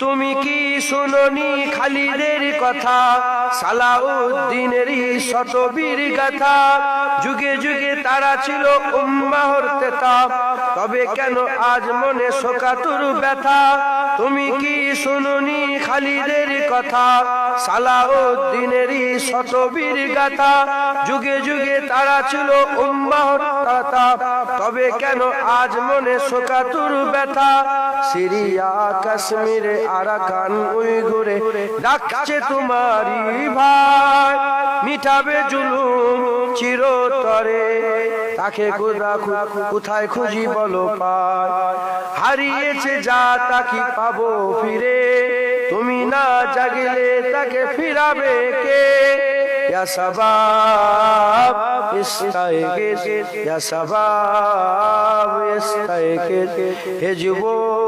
তুমি কি শুনি খালিদের কথা? সালাউদ্দিনেরই শতবীর গাথা। কথা যুগে তারা ছিল উম্মাহর তবে কেন আজ মনে শোকাতুর ব্যথা? তুমি কি শুনুনি খালিদের কথা? সালাউদ্দিনেরই শতবীর গাথা। যুগে যুগে তারা ছিল উম্মাহর তবে কেন আজ মনে শোকাতুর ব্যথা? সিরিয়া, কাশ্মীরে, আরাকান উইগুরে ডাকছে তোমারই ভাই। মিটাবে জুলুম চিরতরে। তাকে কোথা কোথায় খুঁজি বলো পায় হারিয়েছে যা তাকে পাবো ফিরে। তুমি না জাগিলে তাকে ফিরাবে কে? জেগে ওঠো।